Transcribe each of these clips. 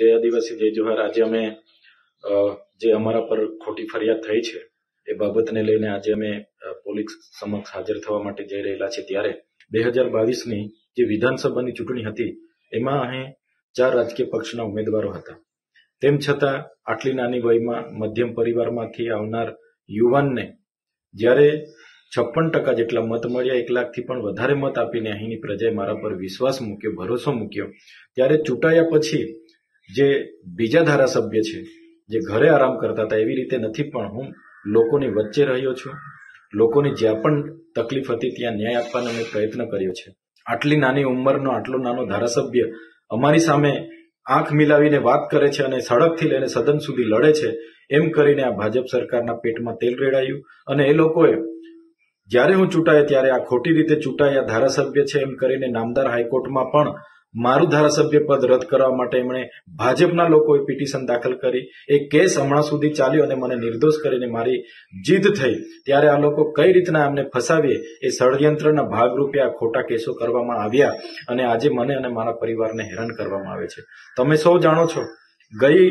જય આદિવાસી, જય જોહાર. આજે અમે જે અમારા પર ખોટી ફરિયાદ થઈ છે, એ બાબતને લઈને આજે અમે પોલીસ સમક્ષ હાજર થવા માટે જઈ રહેલા છે ત્યારે બે હજાર બાવીસની જે વિધાનસભાની ચૂંટણી હતી, એમાં અહીં ચાર રાજકીય પક્ષના ઉમેદવારો હતા. તેમ છતાં, આટલી નાની વયમાં મધ્યમ પરિવારમાંથી આવનાર યુવાનને જ્યારે છપ્પન ટકા જેટલા મત મળ્યા, એક લાખથી પણ વધારે મત આપીને અહીંની પ્રજાએ મારા પર વિશ્વાસ મૂક્યો, ભરોસો મૂક્યો, ત્યારે ચૂંટાયા પછી જે બીજા ધારાસભ્ય છે, જે ઘરે આરામ કરતા હતા, એવી રીતે નથી, પણ હું લોકોની વચ્ચે રહ્યો છું. લોકોની જ્યાં પણ તકલીફ હતી, ત્યાં ન્યાય આપવાનો મેં પ્રયત્ન કર્યો છે. આટલી નાની ઉંમરનો, આટલો નાનો ધારાસભ્ય અમારી સામે આંખ મિલાવીને વાત કરે છે અને સડકથી લઈને સદન સુધી લડે છે, એમ કરીને આ ભાજપ સરકારના પેટમાં તેલ રેડાયું. અને એ લોકોએ, જ્યારે હું ચૂંટાયો, ત્યારે આ ખોટી રીતે ચૂંટાયા ધારાસભ્ય છે, એમ કરીને નામદાર હાઈકોર્ટમાં પણ મારું ધારાસભ્ય પદ રદ કરવા માટે એમણે ભાજપના લોકોએ પિટિશન દાખલ કરી. એ કેસ હમણાં સુધી ચાલ્યો અને મને નિર્દોષ કરીને મારી જીદ થઈ. ત્યારે આ લોકો કઈ રીતના એમને ફસાવીએ એ ષડયંત્રના ભાગરૂપે આ ખોટા કેસો કરવામાં આવ્યા અને આજે મને અને મારા પરિવારને હેરાન કરવામાં આવે છે. તમે સૌ જાણો છો, ગઈ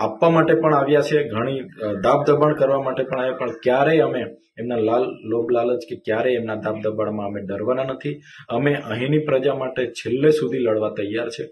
આપવા માટે પણ આવ્યા છે, ઘણી દાબ દબાણ કરવા માટે પણ આવ્યા, પણ ક્યારેય અમે એમના લાલ, લોભ લાલચ કે ક્યારેય એમના દાબ દબાણમાં અમે ડરવાના નથી. અમે અહીંની પ્રજા માટે છેલ્લે સુધી લડવા તૈયાર છે.